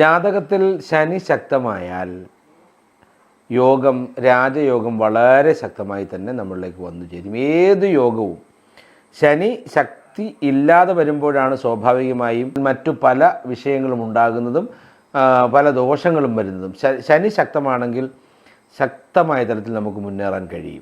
ജാതകത്തിൽ ശനി ശക്തമായാൽ യോഗം രാജയോഗം വളരെ ശക്തമായി തന്നെ നമ്മളിലേക്ക് വന്നു ചേരും. ഏത് യോഗവും ശനി ശക്തി ഇല്ലാതെ വരുമ്പോഴാണ് സ്വാഭാവികമായും മറ്റു പല വിഷയങ്ങളും ഉണ്ടാകുന്നതും പല ദോഷങ്ങളും വരുന്നതും. ശനി ശക്തമാണെങ്കിൽ ശക്തമായ തരത്തിൽ നമുക്ക് മുന്നേറാൻ കഴിയും.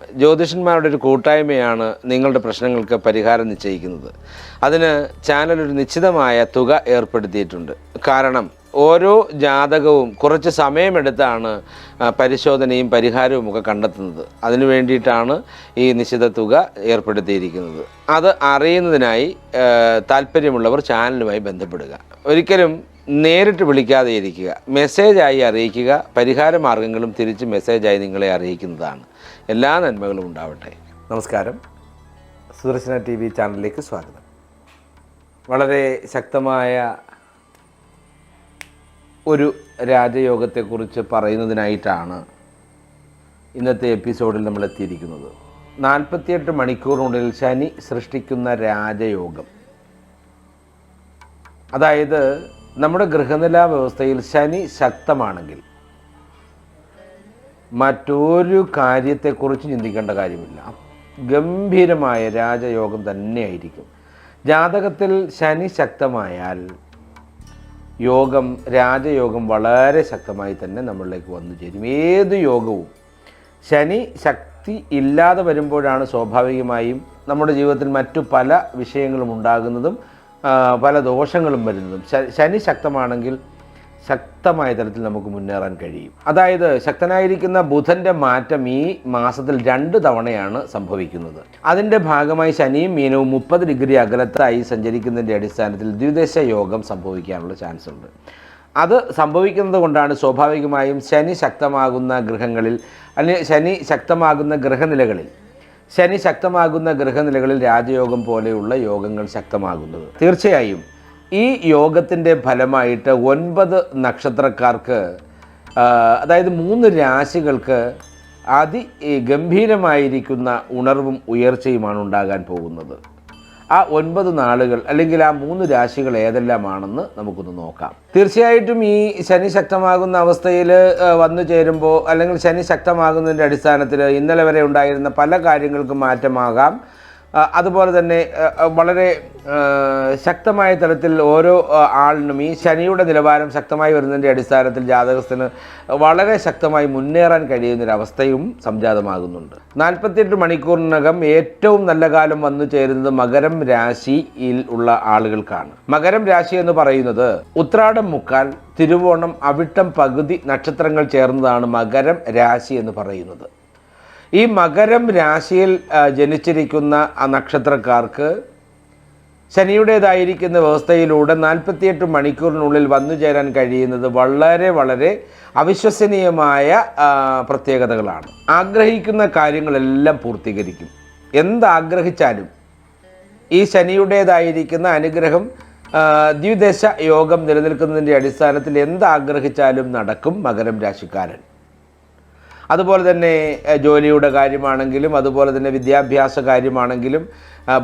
ജ്യോതിഷന്മാരുടെ ഒരു കൂട്ടായ്മയാണ് നിങ്ങളുടെ പ്രശ്നങ്ങൾക്ക് പരിഹാരം നിശ്ചയിക്കുന്നത്. അതിന് ചാനൽ ഒരു നിശ്ചിതമായ തുക ഏർപ്പെടുത്തിയിട്ടുണ്ട്. കാരണം ഓരോ ജാതകവും കുറച്ച് സമയമെടുത്താണ് പരിശോധനയും പരിഹാരവും ഒക്കെ കണ്ടെത്തുന്നത്. അതിനു വേണ്ടിയിട്ടാണ് ഈ നിശ്ചിത തുക ഏർപ്പെടുത്തിയിരിക്കുന്നത്. അത് അറിയുന്നതിനായി താല്പര്യമുള്ളവർ ചാനലുമായി ബന്ധപ്പെടുക. ഒരിക്കലും നേരിട്ട് വിളിക്കാതെ ഇരിക്കുക. മെസ്സേജായി അറിയിക്കുക. പരിഹാര മാർഗങ്ങളും തിരിച്ച് മെസ്സേജായി നിങ്ങളെ അറിയിക്കുന്നതാണ്. എല്ലാ നന്മകളും ഉണ്ടാവട്ടെ. നമസ്കാരം. സുദർശന ടി വി ചാനലിലേക്ക് സ്വാഗതം. വളരെ ശക്തമായ ഒരു രാജയോഗത്തെക്കുറിച്ച് പറയുന്നതിനായിട്ടാണ് ഇന്നത്തെ എപ്പിസോഡിൽ നമ്മൾ എത്തിയിരിക്കുന്നത്. നാൽപ്പത്തിയെട്ട് മണിക്കൂറിനുള്ളിൽ ശനി സൃഷ്ടിക്കുന്ന രാജയോഗം. അതായത് നമ്മുടെ ഗൃഹനില വ്യവസ്ഥയിൽ ശനി ശക്തമാണെങ്കിൽ മറ്റൊരു കാര്യത്തെക്കുറിച്ച് ചിന്തിക്കേണ്ട കാര്യമില്ല. ഗംഭീരമായ രാജയോഗം തന്നെയായിരിക്കും. ജാതകത്തിൽ ശനി ശക്തമായാൽ യോഗം രാജയോഗം വളരെ ശക്തമായി തന്നെ നമ്മളിലേക്ക് വന്നു ചേരും. ഏത് യോഗവും ശനി ശക്തി ഇല്ലാതെ വരുമ്പോഴാണ് സ്വാഭാവികമായും നമ്മുടെ ജീവിതത്തിൽ മറ്റു പല വിഷയങ്ങളും ഉണ്ടാകുന്നതും പല ദോഷങ്ങളും വരുന്നതും. ശനി ശക്തമാണെങ്കിൽ ശക്തമായ തരത്തിൽ നമുക്ക് മുന്നേറാൻ കഴിയും. അതായത് ശക്തനായിരിക്കുന്ന ബുധന്റെ മാറ്റം ഈ മാസത്തിൽ രണ്ട് തവണയാണ് സംഭവിക്കുന്നത്. അതിന്റെ ഭാഗമായി ശനിയും മീനവും മുപ്പത് ഡിഗ്രി അകലത്തായി സഞ്ചരിക്കുന്നതിന്റെ അടിസ്ഥാനത്തിൽ ദ്വിദശ യോഗം സംഭവിക്കാനുള്ള ചാൻസ് ഉണ്ട്. അത് സംഭവിക്കുന്നത് കൊണ്ടാണ് സ്വാഭാവികമായും ശനി ശക്തമാകുന്ന ഗ്രഹങ്ങളിൽ അല്ലെങ്കിൽ ശനി ശക്തമാകുന്ന ഗ്രഹനിലകളിൽ ശനി ശക്തമാകുന്ന ഗ്രഹനിലകളിൽ രാജയോഗം പോലെയുള്ള യോഗങ്ങൾ ശക്തമാകുന്നത്. തീർച്ചയായും ഈ യോഗത്തിന്റെ ഫലമായിട്ട് ഒൻപത് നക്ഷത്രക്കാർക്ക് അതായത് മൂന്ന് രാശികൾക്ക് അതി ഗംഭീരമായിരിക്കുന്ന ഉണർവും ഉയർച്ചയുമാണ് ഉണ്ടാകാൻ പോകുന്നത്. ആ ഒൻപത് നാളുകൾ അല്ലെങ്കിൽ ആ മൂന്ന് രാശികൾ ഏതെല്ലാമാണെന്ന് നമുക്കൊന്ന് നോക്കാം. തീർച്ചയായിട്ടും ഈ ശനി ശക്തമാകുന്ന അവസ്ഥയിൽ വന്നു ചേരുമ്പോൾ അല്ലെങ്കിൽ ശനി ശക്തമാകുന്നതിന്റെ അടിസ്ഥാനത്തിൽ ഇന്നലെ വരെ ഉണ്ടായിരുന്ന പല കാര്യങ്ങൾക്കും മാറ്റമാകാം. അതുപോലെ തന്നെ വളരെ ശക്തമായ തലത്തിൽ ഓരോ ആളിനും ഈ ശനിയുടെ നിലവാരം ശക്തമായി വരുന്നതിന്റെ അടിസ്ഥാനത്തിൽ ജാതകത്തിന് വളരെ ശക്തമായി മുന്നേറാൻ കഴിയുന്നൊരവസ്ഥയും സംജാതമാകുന്നുണ്ട്. നാൽപ്പത്തിയെട്ട് മണിക്കൂറിനകം ഏറ്റവും നല്ല കാലം വന്നു ചേരുന്നത് മകരം രാശിയിൽ ഉള്ള ആളുകൾക്കാണ്. മകരം രാശി എന്ന് പറയുന്നത് ഉത്രാടം മുക്കാൽ തിരുവോണം അവിട്ടം പകുതി നക്ഷത്രങ്ങൾ ചേർന്നതാണ് മകരം രാശി എന്ന് പറയുന്നത്. ഈ മകരം രാശിയിൽ ജനിച്ചിരിക്കുന്ന ആ നക്ഷത്രക്കാർക്ക് ശനിയുടേതായിരിക്കുന്ന വ്യവസ്ഥയിലൂടെ നാൽപ്പത്തിയെട്ട് മണിക്കൂറിനുള്ളിൽ വന്നു ചേരാൻ കഴിയുന്നത് വളരെ വളരെ അവിശ്വസനീയമായ പ്രത്യേകതകളാണ്. ആഗ്രഹിക്കുന്ന കാര്യങ്ങളെല്ലാം പൂർത്തീകരിക്കും. എന്താഗ്രഹിച്ചാലും ഈ ശനിയുടേതായിരിക്കുന്ന അനുഗ്രഹം ദ്വിദശ യോഗം നിലനിൽക്കുന്നതിന്റെ അടിസ്ഥാനത്തിൽ എന്താഗ്രഹിച്ചാലും നടക്കും മകരം രാശിക്കാരൻ. അതുപോലെ തന്നെ ജോലിയുടെ കാര്യമാണെങ്കിലും അതുപോലെ തന്നെ വിദ്യാഭ്യാസ കാര്യമാണെങ്കിലും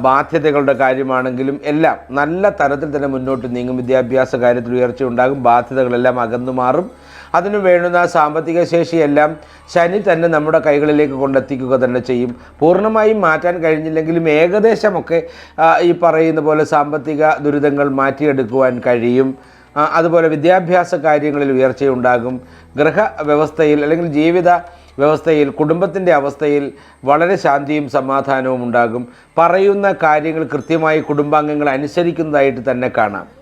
ബാധ്യതകളുടെ കാര്യമാണെങ്കിലും എല്ലാം നല്ല തരത്തിൽ തന്നെ മുന്നോട്ട് നീങ്ങും. വിദ്യാഭ്യാസ കാര്യത്തിൽ ഉയർച്ച ഉണ്ടാകും ബാധ്യതകളെല്ലാം അകന്നു മാറും. അതിനു വേണ്ടുന്ന സാമ്പത്തിക ശേഷിയെല്ലാം ശനി തന്നെ നമ്മുടെ കൈകളിലേക്ക് കൊണ്ടെത്തിക്കുക തന്നെ ചെയ്യും. പൂർണമായും മാറ്റാൻ കഴിഞ്ഞില്ലെങ്കിലും ഏകദേശമൊക്കെ ഈ പറയുന്ന പോലെ സാമ്പത്തിക ദുരിതങ്ങൾ മാറ്റിയെടുക്കുവാൻ കഴിയും. അതുപോലെ വിദ്യാഭ്യാസ കാര്യങ്ങളിൽ ഉയർച്ചയുണ്ടാകും. ഗൃഹ വ്യവസ്ഥയിൽ അല്ലെങ്കിൽ ജീവിത വ്യവസ്ഥയിൽ കുടുംബത്തിന്റെ അവസ്ഥയിൽ വളരെ ശാന്തിയും സമാധാനവും ഉണ്ടാകും. പറയുന്ന കാര്യങ്ങൾ കൃത്യമായി കുടുംബാംഗങ്ങൾ അനുസരിക്കുന്നതായിട്ട് തന്നെ കാണാം.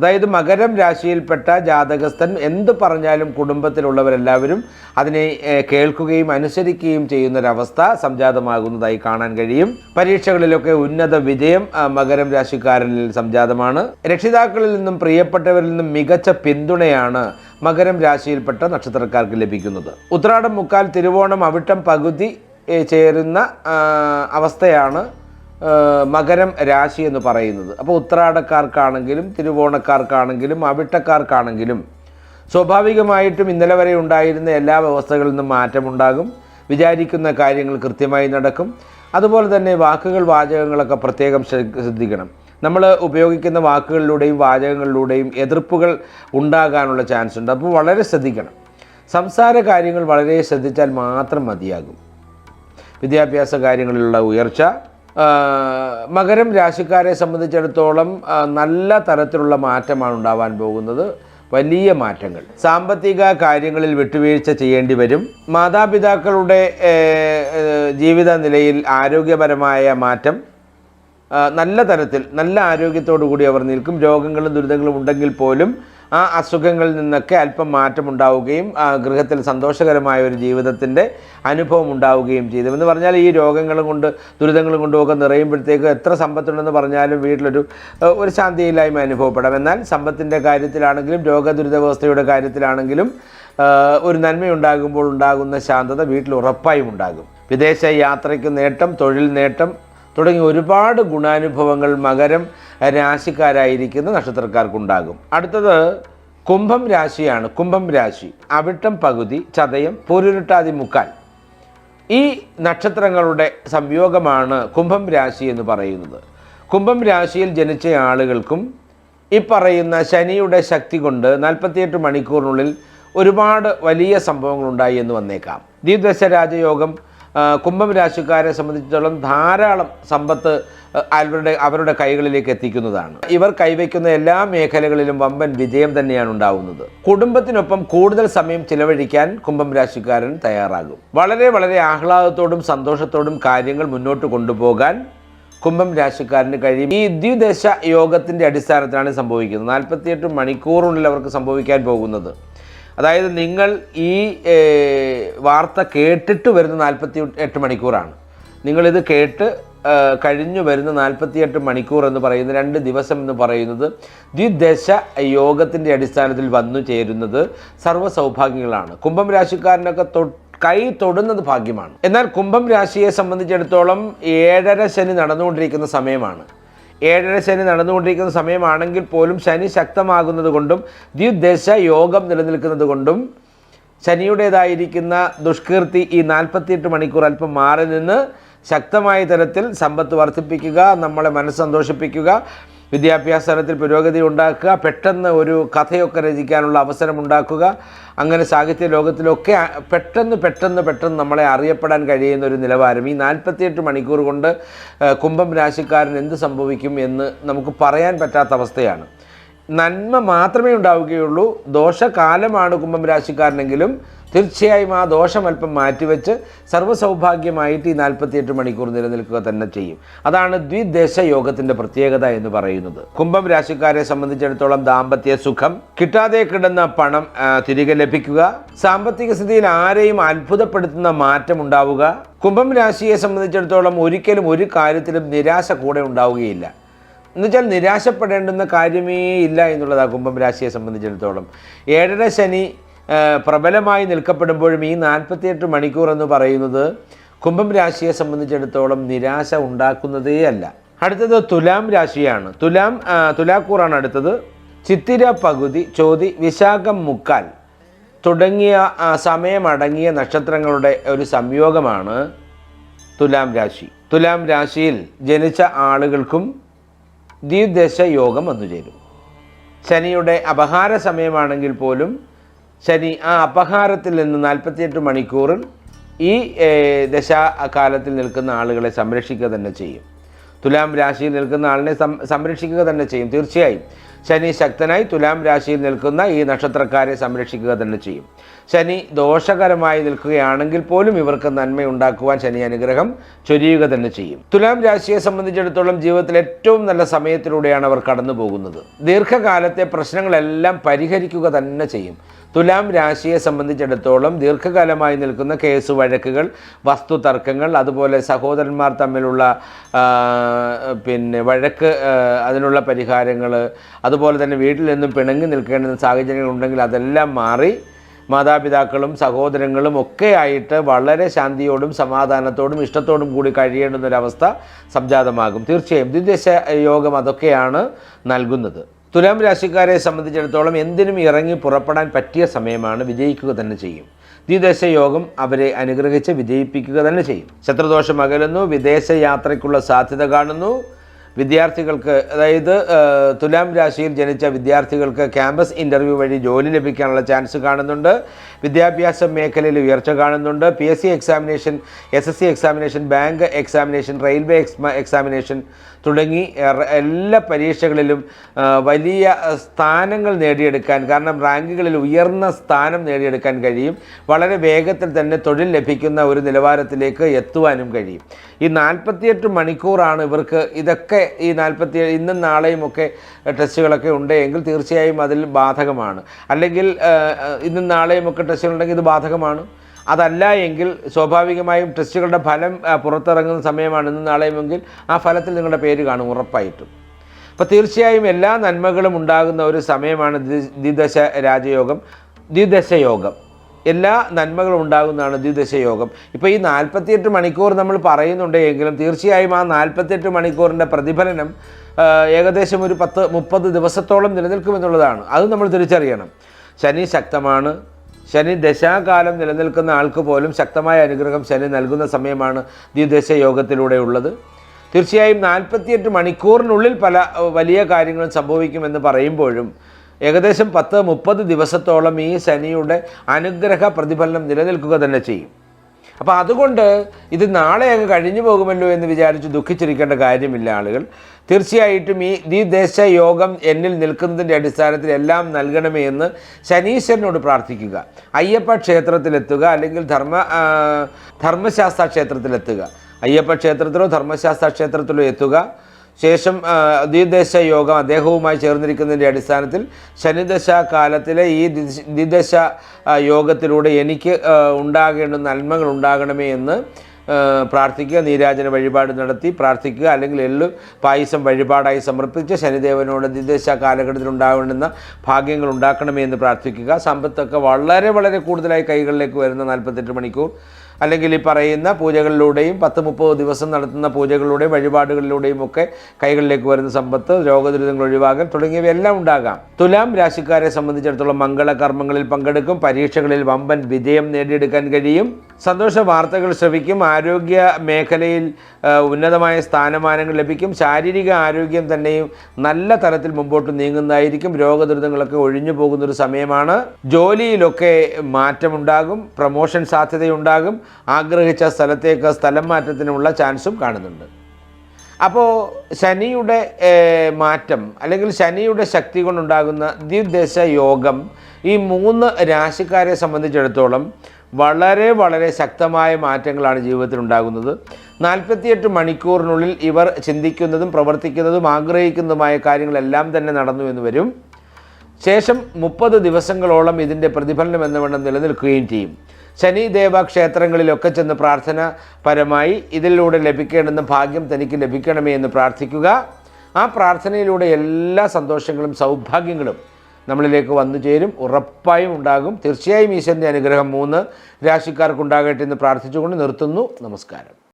അതായത് മകരം രാശിയിൽപ്പെട്ട ജാതകസ്ഥൻ എന്ത് പറഞ്ഞാലും കുടുംബത്തിലുള്ളവരെല്ലാവരും അതിനെ കേൾക്കുകയും അനുസരിക്കുകയും ചെയ്യുന്നൊരവസ്ഥ സംജാതമാകുന്നതായി കാണാൻ കഴിയും. പരീക്ഷകളിലൊക്കെ ഉന്നത വിജയം മകരം രാശിക്കാരനിൽ സംജാതമാണ്. രക്ഷിതാക്കളിൽ നിന്നും പ്രിയപ്പെട്ടവരിൽ നിന്നും മികച്ച പിന്തുണയാണ് മകരം രാശിയിൽപ്പെട്ട നക്ഷത്രക്കാർക്ക് ലഭിക്കുന്നത്. ഉത്രാടം മുക്കാൽ തിരുവോണം അവിട്ടം പകുതി ചേരുന്ന അവസ്ഥയാണ് മകരം രാശി എന്ന് പറയുന്നത്. അപ്പോൾ ഉത്രാടക്കാർക്കാണെങ്കിലും തിരുവോണക്കാർക്കാണെങ്കിലും അവിട്ടക്കാർക്കാണെങ്കിലും സ്വാഭാവികമായിട്ടും ഇന്നലെ വരെ ഉണ്ടായിരുന്ന എല്ലാ വ്യവസ്ഥകളിൽ നിന്നും മാറ്റമുണ്ടാകും. വിചാരിക്കുന്ന കാര്യങ്ങൾ കൃത്യമായി നടക്കും. അതുപോലെ തന്നെ വാക്കുകൾ വാചകങ്ങളൊക്കെ പ്രത്യേകം ശ്രദ്ധ- ശ്രദ്ധിക്കണം. നമ്മൾ ഉപയോഗിക്കുന്ന വാക്കുകളിലൂടെയും വാചകങ്ങളിലൂടെയും എതിർപ്പുകൾ ഉണ്ടാകാനുള്ള ചാൻസ് ഉണ്ട്. അപ്പോൾ വളരെ ശ്രദ്ധിക്കണം. സംസാര കാര്യങ്ങൾ വളരെ ശ്രദ്ധിച്ചാൽ മാത്രം മതിയാകും. വിദ്യാഭ്യാസ കാര്യങ്ങളിലുള്ള ഉയർച്ച മകരം രാശിക്കാരെ സംബന്ധിച്ചിടത്തോളം നല്ല തരത്തിലുള്ള മാറ്റമാണ് ഉണ്ടാവാൻ പോകുന്നത്. വലിയ മാറ്റങ്ങൾ. സാമ്പത്തിക കാര്യങ്ങളിൽ വിട്ടുവീഴ്ച ചെയ്യേണ്ടി വരും. മാതാപിതാക്കളുടെ ജീവിത നിലയിൽ ആരോഗ്യപരമായ മാറ്റം നല്ല തരത്തിൽ നല്ല ആരോഗ്യത്തോടു കൂടി അവർ നിൽക്കും. രോഗങ്ങളും ദുരിതങ്ങളും ഉണ്ടെങ്കിൽ പോലും ആ അസുഖങ്ങളിൽ നിന്നൊക്കെ അല്പം മാറ്റമുണ്ടാവുകയും ഗൃഹത്തിൽ സന്തോഷകരമായ ഒരു ജീവിതത്തിന്റെ അനുഭവം ഉണ്ടാവുകയും ചെയ്തു. എന്ന് പറഞ്ഞാൽ ഈ രോഗങ്ങളും കൊണ്ട് ദുരിതങ്ങളും കൊണ്ടും ഒക്കെ നിറയുമ്പോഴത്തേക്ക് എത്ര സമ്പത്തുണ്ടെന്ന് പറഞ്ഞാലും വീട്ടിലൊരു ഒരു ശാന്തിയില്ലായ്മ അനുഭവപ്പെടാം. എന്നാൽ സമ്പത്തിന്റെ കാര്യത്തിലാണെങ്കിലും രോഗദുരിത വ്യവസ്ഥയുടെ കാര്യത്തിലാണെങ്കിലും ഒരു നന്മയുണ്ടാകുമ്പോൾ ഉണ്ടാകുന്ന ശാന്തത വീട്ടിൽ ഉറപ്പായും ഉണ്ടാകും. വിദേശ യാത്രയ്ക്ക് നേട്ടം തൊഴിൽ നേട്ടം തുടങ്ങി ഒരുപാട് ഗുണാനുഭവങ്ങൾ മകരം രാശിക്കാരായിരിക്കുന്ന നക്ഷത്രക്കാർക്കുണ്ടാകും. അടുത്തത് കുംഭം രാശിയാണ്. കുംഭം രാശി അവിട്ടം പകുതി ചതയം പൂരുരുട്ടാതി മുക്കാൽ. ഈ നക്ഷത്രങ്ങളുടെ സംയോഗമാണ് കുംഭം രാശി എന്ന് പറയുന്നത്. കുംഭം രാശിയിൽ ജനിച്ച ആളുകൾക്കും ഈ പറയുന്ന ശനിയുടെ ശക്തി കൊണ്ട് നാൽപ്പത്തിയെട്ട് മണിക്കൂറിനുള്ളിൽ ഒരുപാട് വലിയ സംഭവങ്ങളുണ്ടായി എന്ന് വന്നേക്കാം. ദ്വിദശ രാജയോഗം കുംഭം രാശിക്കാരെ സംബന്ധിച്ചിടത്തോളം ധാരാളം സമ്പത്ത് അവരുടെ അവരുടെ കൈകളിലേക്ക് എത്തിക്കുന്നതാണ്. ഇവർ കൈവയ്ക്കുന്ന എല്ലാ മേഖലകളിലും വമ്പൻ വിജയം തന്നെയാണ് ഉണ്ടാവുന്നത്. കുടുംബത്തിനൊപ്പം കൂടുതൽ സമയം ചിലവഴിക്കാൻ കുംഭം രാശിക്കാരൻ തയ്യാറാകും. വളരെ വളരെ ആഹ്ലാദത്തോടും സന്തോഷത്തോടും കാര്യങ്ങൾ മുന്നോട്ട് കൊണ്ടുപോകാൻ കുംഭം രാശിക്കാരന് കഴിയും. ഈ ദ്വിദശ യോഗത്തിന്റെ അടിസ്ഥാനത്തിലാണ് സംഭവിക്കുന്നത്. നാൽപ്പത്തിയെട്ട് മണിക്കൂറിനുള്ളിൽ അവർക്ക് സംഭവിക്കാൻ പോകുന്നത്. അതായത് നിങ്ങൾ ഈ വാർത്ത കേട്ടിട്ട് വരുന്ന നാൽപ്പത്തി എട്ട് മണിക്കൂറാണ്. നിങ്ങളിത് കേട്ട് കഴിഞ്ഞു വരുന്ന നാൽപ്പത്തിയെട്ട് മണിക്കൂർ എന്ന് പറയുന്ന രണ്ട് ദിവസം എന്ന് പറയുന്നത് ദ്വിദശ യോഗത്തിന്റെ അടിസ്ഥാനത്തിൽ വന്നു ചേരുന്നത് സർവ സൗഭാഗ്യങ്ങളാണ്. കുംഭം രാശിക്കാരനൊക്കെ കൈ തൊടുന്നത് ഭാഗ്യമാണ്. എന്നാൽ കുംഭം രാശിയെ സംബന്ധിച്ചിടത്തോളം ഏഴര ശനി നടന്നുകൊണ്ടിരിക്കുന്ന സമയമാണ്. ഏഴര ശനി നടന്നുകൊണ്ടിരിക്കുന്ന സമയമാണെങ്കിൽ പോലും ശനി ശക്തമാകുന്നത് കൊണ്ടും ദ്വിദശ യോഗം നിലനിൽക്കുന്നത് കൊണ്ടും ശനിയുടേതായിരിക്കുന്ന ദുഷ്കീർത്തി ഈ നാൽപ്പത്തിയെട്ട് മണിക്കൂർ അല്പം മാറി നിന്ന് ശക്തമായ തരത്തിൽ സമ്പത്ത് വർദ്ധിപ്പിക്കുക നമ്മളെ മനസ്സ് വിദ്യാഭ്യാസ തലത്തിൽ പുരോഗതി ഉണ്ടാക്കുക പെട്ടെന്ന് ഒരു കഥയൊക്കെ രചിക്കാനുള്ള അവസരം ഉണ്ടാക്കുക അങ്ങനെ സാഹിത്യ ലോകത്തിലൊക്കെ പെട്ടെന്ന് പെട്ടെന്ന് പെട്ടെന്ന് നമ്മളെ അറിയപ്പെടാൻ കഴിയുന്ന ഒരു നിലവാരം. ഈ നാൽപ്പത്തിയെട്ട് മണിക്കൂർ കൊണ്ട് കുംഭം രാശിക്കാരൻ എന്ത് സംഭവിക്കും എന്ന് നമുക്ക് പറയാൻ പറ്റാത്ത അവസ്ഥയാണ്. നന്മ മാത്രമേ ഉണ്ടാവുകയുള്ളൂ. ദോഷകാലമാണ് കുംഭം രാശിക്കാരനെങ്കിലും തീർച്ചയായും ആ ദോഷം അല്പം മാറ്റിവെച്ച് സർവസൗഭാഗ്യമായിട്ട് ഈ നാൽപ്പത്തിയെട്ട് മണിക്കൂർ നിലനിൽക്കുക തന്നെ ചെയ്യും. അതാണ് ദ്വിദേശ യോഗത്തിന്റെ പ്രത്യേകത എന്ന് പറയുന്നത്. കുംഭം രാശിക്കാരെ സംബന്ധിച്ചിടത്തോളം ദാമ്പത്യ സുഖം കിട്ടാതെ കിടന്ന പണം തിരികെ ലഭിക്കുക സാമ്പത്തിക സ്ഥിതിയിൽ ആരെയും അത്ഭുതപ്പെടുത്തുന്ന മാറ്റം ഉണ്ടാവുക. കുംഭം രാശിയെ സംബന്ധിച്ചിടത്തോളം ഒരിക്കലും ഒരു കാര്യത്തിലും നിരാശ കൂടെ ഉണ്ടാവുകയില്ല. എന്നുവെച്ചാൽ നിരാശപ്പെടേണ്ടുന്ന കാര്യമേ ഇല്ല എന്നുള്ളതാണ് കുംഭം രാശിയെ സംബന്ധിച്ചിടത്തോളം. ഏഴര ശനി പ്രബലമായി നിൽക്കപ്പെടുമ്പോഴും ഈ നാൽപ്പത്തിയെട്ട് മണിക്കൂർ എന്ന് പറയുന്നത് കുംഭം രാശിയെ സംബന്ധിച്ചിടത്തോളം നിരാശ ഉണ്ടാക്കുന്നതേ അല്ല. അടുത്തത് തുലാം രാശിയാണ്. തുലാം തുലാക്കൂറാണ് അടുത്തത്. ചിത്തിര പകുതി ചോതി വിശാഖം മുക്കാൽ തുടങ്ങിയ സമയമടങ്ങിയ നക്ഷത്രങ്ങളുടെ ഒരു സംയോഗമാണ് തുലാം രാശി. തുലാം രാശിയിൽ ജനിച്ച ആളുകൾക്കും ദ്വിദശ യോഗം വന്നു ചേരും ശനിയുടെ അപഹാര സമയമാണെങ്കിൽ പോലും ശനി ആ അപഹാരത്തിൽ നിന്ന് നാൽപ്പത്തിയെട്ട് മണിക്കൂറിൽ ഈ ദശാകാലത്തിൽ നിൽക്കുന്ന ആളുകളെ സംരക്ഷിക്കുക തന്നെ ചെയ്യും. തുലാം രാശിയിൽ നിൽക്കുന്ന ആളിനെ സംരക്ഷിക്കുക തന്നെ ചെയ്യും. തീർച്ചയായും ശനി ശക്തനായി തുലാം രാശിയിൽ നിൽക്കുന്ന ഈ നക്ഷത്രക്കാരെ സംരക്ഷിക്കുക തന്നെ ചെയ്യും. ശനി ദോഷകരമായി നിൽക്കുകയാണെങ്കിൽ പോലും ഇവർക്ക് നന്മ ഉണ്ടാക്കുവാൻ ശനി അനുഗ്രഹം ചൊരിയുക തന്നെ ചെയ്യും. തുലാം രാശിയെ സംബന്ധിച്ചിടത്തോളം ജീവിതത്തിൽ ഏറ്റവും നല്ല സമയത്തിലൂടെയാണ് അവർ കടന്നു പോകുന്നത് ദീർഘകാലത്തെ പ്രശ്നങ്ങളെല്ലാം പരിഹരിക്കുക തന്നെ ചെയ്യും. തുലാം രാശിയെ സംബന്ധിച്ചിടത്തോളം ദീർഘകാലമായി നിൽക്കുന്ന കേസ് വഴക്കുകൾ വസ്തു തർക്കങ്ങൾ അതുപോലെ സഹോദരന്മാർ തമ്മിലുള്ള പിന്നെ വഴക്ക് അതിനുള്ള പരിഹാരങ്ങൾ അതുപോലെ തന്നെ വീട്ടിൽ നിന്നും പിണങ്ങി നിൽക്കേണ്ടുന്ന സാഹചര്യങ്ങൾ ഉണ്ടെങ്കിൽ അതെല്ലാം മാറി മാതാപിതാക്കളും സഹോദരങ്ങളും ഒക്കെ ആയിട്ട് വളരെ ശാന്തിയോടും സമാധാനത്തോടും ഇഷ്ടത്തോടും കൂടി കഴിയേണ്ടുന്നൊരവസ്ഥ സംജാതമാകും. തീർച്ചയായും ദ്വിദേശ യോഗം അതൊക്കെയാണ് നൽകുന്നത്. തുലാം രാശിക്കാരെ സംബന്ധിച്ചിടത്തോളം എന്തിനും ഇറങ്ങി പുറപ്പെടാൻ പറ്റിയ സമയമാണ് വിജയിക്കുക തന്നെ ചെയ്യും. ദ്വിദേശ യോഗം അവരെ അനുഗ്രഹിച്ച് വിജയിപ്പിക്കുക തന്നെ ചെയ്യും. ശത്രുദോഷം അകലുന്നു വിദേശ യാത്രയ്ക്കുള്ള സാധ്യത കാണുന്നു. വിദ്യാർത്ഥികൾക്ക് അതായത് തുലാം രാശിയിൽ ജനിച്ച വിദ്യാർത്ഥികൾക്ക് ക്യാമ്പസ് ഇന്റർവ്യൂ വഴി ജോലി ലഭിക്കാനുള്ള ചാൻസ് കാണുന്നുണ്ട്. വിദ്യാഭ്യാസ മേഖലയിൽ ഉയർച്ച കാണുന്നുണ്ട്. P S C examination S S C examination bank examination railway exam examination തുടങ്ങി എല്ലാ പരീക്ഷകളിലും വലിയ സ്ഥാനങ്ങൾ നേടിയെടുക്കാൻ കാരണം റാങ്കുകളിൽ ഉയർന്ന സ്ഥാനം നേടിയെടുക്കാൻ കഴിയും. വളരെ വേഗത്തിൽ തന്നെ തൊഴിൽ ലഭിക്കുന്ന ഒരു നിലവാരത്തിലേക്ക് എത്തുവാനും കഴിയും. ഈ നാൽപ്പത്തിയെട്ട് മണിക്കൂറാണ് ഇവർക്ക് ഇതൊക്കെ ഈ നാൽപ്പത്തി ഇന്നും നാളെയും ഒക്കെ ടെസ്റ്റുകളൊക്കെ ഉണ്ട് എങ്കിൽ തീർച്ചയായും അതിൽ ബാധകമാണ്. അല്ലെങ്കിൽ ഇന്നും നാളെയും ഒക്കെ ടെസ്റ്റുകളുണ്ടെങ്കിൽ ഇത് ബാധകമാണ്. അതല്ല എങ്കിൽ സ്വാഭാവികമായും ടെസ്റ്റുകളുടെ ഫലം പുറത്തിറങ്ങുന്ന സമയമാണ് ഇന്ന് നാളെയുമെങ്കിൽ ആ ഫലത്തിൽ നിങ്ങളുടെ പേര് കാണും ഉറപ്പായിട്ടും. അപ്പോൾ തീർച്ചയായും എല്ലാ നന്മകളും ഉണ്ടാകുന്ന ഒരു സമയമാണ് ദ്വി- ദ്വിദശ രാജയോഗം. ദ്വിദശയോഗം എല്ലാ നന്മകളും ഉണ്ടാകുന്നതാണ് ദ്വിദശയോഗം ഇപ്പോൾ ഈ നാൽപ്പത്തിയെട്ട് മണിക്കൂർ നമ്മൾ പറയുന്നുണ്ടെങ്കിലും തീർച്ചയായും ആ നാൽപ്പത്തിയെട്ട് മണിക്കൂറിന്റെ പ്രതിഫലനം ഏകദേശം ഒരു പത്ത് മുപ്പത് ദിവസത്തോളം നിലനിൽക്കുമെന്നുള്ളതാണ്. അത് നമ്മൾ തിരിച്ചറിയണം. ശനി ശക്തമാണ്. ശനി ദശാകാലം നിലനിൽക്കുന്ന ആൾക്ക് പോലും ശക്തമായ അനുഗ്രഹം ശനി നൽകുന്ന സമയമാണ് ദ്വിദശ യോഗത്തിലൂടെ ഉള്ളത്. തീർച്ചയായും നാൽപ്പത്തിയെട്ട് മണിക്കൂറിനുള്ളിൽ പല വലിയ കാര്യങ്ങളും സംഭവിക്കുമെന്ന് പറയുമ്പോഴും ഏകദേശം പത്ത് മുപ്പത് ദിവസത്തോളം ഈ ശനിയുടെ അനുഗ്രഹ പ്രതിഫലനം നിലനിൽക്കുക തന്നെ ചെയ്യും. അപ്പോൾ അതുകൊണ്ട് ഇത് നാളെ അങ്ങ് കഴിഞ്ഞു പോകുമല്ലോ എന്ന് വിചാരിച്ച് ദുഃഖിച്ചിരിക്കേണ്ട കാര്യമില്ല ആളുകൾ. തീർച്ചയായിട്ടും ഈ ദ്വിദേശ യോഗം എന്നിൽ നിൽക്കുന്നതിന്റെ അടിസ്ഥാനത്തിൽ എല്ലാം നൽകണമേ എന്ന് ശനീശ്വരനോട് പ്രാർത്ഥിക്കുക. അയ്യപ്പ ക്ഷേത്രത്തിലെത്തുക അല്ലെങ്കിൽ ധർമ്മ ധർമ്മശാസ്ത്ര ക്ഷേത്രത്തിലെത്തുക. അയ്യപ്പ ക്ഷേത്രത്തിലോ ധർമ്മശാസ്ത്ര ക്ഷേത്രത്തിലോ എത്തുക. ശേഷം ദ്വിദേശ യോഗം അദ്ദേഹവുമായി ചേർന്നിരിക്കുന്നതിന്റെ അടിസ്ഥാനത്തിൽ ശനിദശ കാലത്തിലെ ഈ ദ്വിദശ- യോഗത്തിലൂടെ എനിക്ക് ഉണ്ടാകേണ്ട നന്മകൾ ഉണ്ടാകണമേ എന്ന് പ്രാർത്ഥിക്കുക നീരാജന വഴിപാട് നടത്തി പ്രാർത്ഥിക്കുക അല്ലെങ്കിൽ എള്ളു പായസം വഴിപാടായി സമർപ്പിച്ച് ശനിദേവനോട് നിർദ്ദേശ കാലഘട്ടത്തിൽ ഉണ്ടാകേണ്ടുന്ന ഭാഗ്യങ്ങൾ ഉണ്ടാക്കണമേ എന്ന് പ്രാർത്ഥിക്കുക. സമ്പത്തൊക്കെ വളരെ വളരെ കൂടുതലായി കൈകളിലേക്ക് വരുന്ന നാൽപ്പത്തെട്ട് മണിക്കൂർ അല്ലെങ്കിൽ ഈ പറയുന്ന പൂജകളിലൂടെയും പത്ത് മുപ്പത് ദിവസം നടത്തുന്ന പൂജകളിലൂടെയും വഴിപാടുകളിലൂടെയും ഒക്കെ കൈകളിലേക്ക് വരുന്ന സമ്പത്ത് രോഗദുരിതങ്ങൾ ഒഴിവാകൽ തുടങ്ങിയവയെല്ലാം ഉണ്ടാകാം. തുലാം രാശിക്കാരെ സംബന്ധിച്ചിടത്തോളം മംഗളകർമ്മങ്ങളിൽ പങ്കെടുക്കും. പരീക്ഷകളിൽ വമ്പൻ വിജയം നേടിയെടുക്കാൻ കഴിയും. സന്തോഷ വാർത്തകൾ ശ്രവിക്കും. ആരോഗ്യ മേഖലയിൽ ഉന്നതമായ സ്ഥാനമാനങ്ങൾ ലഭിക്കും. ശാരീരിക ആരോഗ്യം തന്നെയും നല്ല തരത്തിൽ മുമ്പോട്ട് നീങ്ങുന്നതായിരിക്കും. രോഗദുരിതങ്ങളൊക്കെ ഒഴിഞ്ഞു പോകുന്നൊരു സമയമാണ്. ജോലിയിലൊക്കെ മാറ്റമുണ്ടാകും. പ്രമോഷൻ സാധ്യതയുണ്ടാകും. ആഗ്രഹിച്ച സ്ഥലത്തേക്ക് സ്ഥലം മാറ്റത്തിനുള്ള ചാൻസും കാണുന്നുണ്ട്. അപ്പോൾ ശനിയുടെ മാറ്റം അല്ലെങ്കിൽ ശനിയുടെ ശക്തി കൊണ്ടുണ്ടാകുന്ന ദ്വിദശ യോഗം ഈ മൂന്ന് രാശിക്കാരെ സംബന്ധിച്ചിടത്തോളം വളരെ വളരെ ശക്തമായ മാറ്റങ്ങളാണ് ജീവിതത്തിൽ ഉണ്ടാകുന്നത്. നാൽപ്പത്തിയെട്ട് മണിക്കൂറിനുള്ളിൽ ഇവർ ചിന്തിക്കുന്നതും പ്രവർത്തിക്കുന്നതും ആഗ്രഹിക്കുന്നതുമായ കാര്യങ്ങളെല്ലാം തന്നെ നടന്നു എന്ന് വരും. ശേഷം മുപ്പത് ദിവസങ്ങളോളം ഇതിന്റെ പ്രതിഫലനം എന്നവണ്ണം നിലനിൽക്കുകയും ചെയ്യും. ശനിദേവ ക്ഷേത്രങ്ങളിലൊക്കെ ചെന്ന് പ്രാർത്ഥന പരമായി ഇതിലൂടെ ലഭിക്കേണ്ടുന്ന ഭാഗ്യം തനിക്ക് ലഭിക്കണമേ എന്ന് പ്രാർത്ഥിക്കുക. ആ പ്രാർത്ഥനയിലൂടെ എല്ലാ സന്തോഷങ്ങളും സൗഭാഗ്യങ്ങളും നമ്മളിലേക്ക് വന്നു ചേരും. ഉറപ്പായും ഉണ്ടാകും. തീർച്ചയായും ഈശ്വരന്റെ അനുഗ്രഹം മൂന്ന് രാശിക്കാർക്കുണ്ടാകട്ടെ എന്ന് പ്രാർത്ഥിച്ചുകൊണ്ട് നിർത്തുന്നു. നമസ്കാരം.